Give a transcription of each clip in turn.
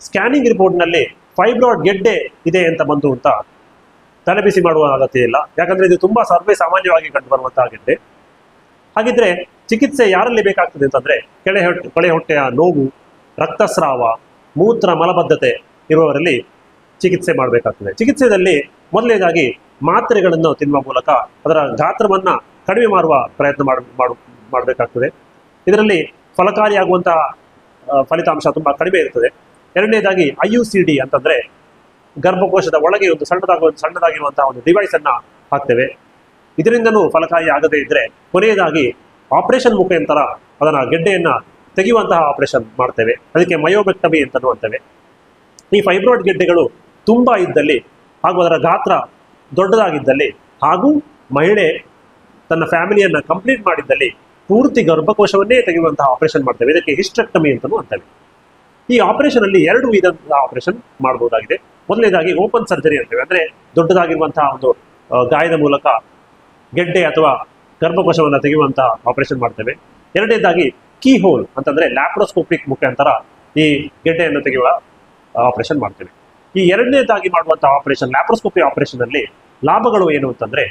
Scanning ರಿಪೋರ್ಟ್ನಲ್ಲಿ fibroid ಗೆಡ್ಡೆ ಇದೆ ಅಂತ ಬಂತು ಅಂತ ತಲೆಬಿಸಿ ಮಾಡುವ ಅಗತ್ಯ ಇಲ್ಲ. ಯಾಕಂದ್ರೆ ಇದು ತುಂಬಾ ಸರ್ವೇ ಸಾಮಾನ್ಯವಾಗಿ ಕಂಡು ಬರುವಂತಹ ಗೆಡ್ಡೆ. ಹಾಗಿದ್ರೆ ಚಿಕಿತ್ಸೆ ಯಾರಲ್ಲಿ ಬೇಕಾಗ್ತದೆ ಅಂತಂದ್ರೆ ಕೆಳೆ ಹೊಟ್ಟೆ ಕೊಳೆ ಹೊಟ್ಟೆಯ ನೋವು, ರಕ್ತಸ್ರಾವ, ಮೂತ್ರ ಮಲಬದ್ಧತೆ ಇರುವವರಲ್ಲಿ ಚಿಕಿತ್ಸೆ ಮಾಡಬೇಕಾಗ್ತದೆ. ಚಿಕಿತ್ಸೆಯಲ್ಲಿ ಮೊದಲನೇದಾಗಿ ಮಾತ್ರೆಗಳನ್ನು ತಿನ್ನುವ ಮೂಲಕ ಅದರ ಗಾತ್ರವನ್ನ ಕಡಿಮೆ ಮಾಡುವ ಪ್ರಯತ್ನ ಮಾಡ, ಮಾಡು, ಮಾಡಬೇಕಾಗ್ತದೆ. ಇದರಲ್ಲಿ ಫಲಕಾರಿಯಾಗುವಂತಹ ಫಲಿತಾಂಶ ತುಂಬಾ ಕಡಿಮೆ ಇರ್ತದೆ. ಎರಡನೇದಾಗಿ ಐ ಯು ಸಿ ಡಿ ಅಂತಂದ್ರೆ ಗರ್ಭಕೋಶದ ಒಳಗೆ ಒಂದು ಸಣ್ಣದಾಗುವ ಸಣ್ಣದಾಗಿರುವಂತಹ ಒಂದು ಡಿವೈಸ್ ಅನ್ನ ಹಾಕ್ತೇವೆ. ಇದರಿಂದನೂ ಫಲಕಾರಿ ಆಗದೇ ಇದ್ರೆ ಕೊನೆಯದಾಗಿ ಆಪರೇಷನ್ ಮುಖಾಂತರ ಅದರ ಗೆಡ್ಡೆಯನ್ನ ತೆಗೆಯುವಂತಹ ಆಪರೇಷನ್ ಮಾಡ್ತೇವೆ. ಅದಕ್ಕೆ ಮಯೋಬೆಕ್ಟಮಿ ಅಂತೇವೆ. ಈ ಫೈಬ್ರಾಯ್ಡ್ ಗೆಡ್ಡೆಗಳು ತುಂಬಾ ಇದ್ದಲ್ಲಿ ಹಾಗೂ ಅದರ ಗಾತ್ರ ದೊಡ್ಡದಾಗಿದ್ದಲ್ಲಿ ಹಾಗೂ ಮಹಿಳೆ ತನ್ನ ಫ್ಯಾಮಿಲಿಯನ್ನ ಕಂಪ್ಲೀಟ್ ಮಾಡಿದ್ದಲ್ಲಿ ಪೂರ್ತಿ ಗರ್ಭಕೋಶವನ್ನೇ ತೆಗೆಯುವಂತಹ ಆಪರೇಷನ್ ಮಾಡ್ತೇವೆ. ಇದಕ್ಕೆ ಹಿಸ್ಟೆಕ್ಟಮಿ ಅಂತಲೂ ಅಂತೇವೆ. ಈ ಆಪರೇಷನ್ ಅಲ್ಲಿ ಎರಡು ವಿಧದ ಆಪರೇಷನ್ ಮಾಡಬಹುದಾಗಿದೆ ಮೊದಲನೇದಾಗಿ ಓಪನ್ ಸರ್ಜರಿ ಅಂತೇವೆ. ಅಂದ್ರೆ ದೊಡ್ಡದಾಗಿರುವಂತಹ ಒಂದು ಗಾಯದ ಮೂಲಕ ಗೆಡ್ಡೆ ಅಥವಾ ಗರ್ಭಕೋಶವನ್ನು ತೆಗೆಯುವಂತಹ ಆಪರೇಷನ್ ಮಾಡ್ತೇವೆ. ಎರಡನೇದಾಗಿ ಕೀ ಹೋಲ್ ಅಂತಂದ್ರೆ ಲ್ಯಾಪ್ರೋಸ್ಕೋಪಿಕ್ ಮುಖಾಂತರ ಈ ಗೆಡ್ಡೆಯನ್ನು ತೆಗೆಯುವ ಆಪರೇಷನ್ ಮಾಡ್ತೇವೆ. ಈ ಎರಡನೇದಾಗಿ ಮಾಡುವಂತಹ ಆಪರೇಷನ್ ಲ್ಯಾಪ್ರೋಸ್ಕೋಪಿ ಆಪರೇಷನ್ ಅಲ್ಲಿ ಲಾಭಗಳು ಏನು ಅಂತಂದ್ರೆ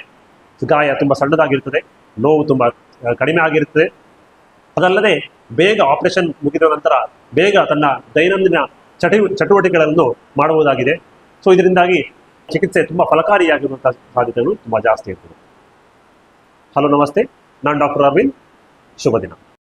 ಗಾಯ ತುಂಬಾ ಸಣ್ಣದಾಗಿರ್ತದೆ, ನೋವು ತುಂಬಾ ಕಡಿಮೆ ಆಗಿರ್ತದೆ. ಅದಲ್ಲದೆ ಬೇಗ ಆಪರೇಷನ್ ಮುಗಿದ ನಂತರ ಬೇಗ ತನ್ನ ದೈನಂದಿನ ಚಟ, ಚಟುವಟಿಕೆಗಳನ್ನು ಮಾಡಬಹುದಾಗಿದೆ ಸೊ ಇದರಿಂದಾಗಿ ಚಿಕಿತ್ಸೆ ತುಂಬಾ ಫಲಕಾರಿಯಾಗಿರುವಂತಹ ಸಾಧ್ಯತೆಗಳು ತುಂಬಾ ಜಾಸ್ತಿ ಇರ್ತದೆ. ಹಲೋ ನಮಸ್ತೆ. ನಾನು ಡಾಕ್ಟರ್ ಅರವಿಂದ್. ಶುಭ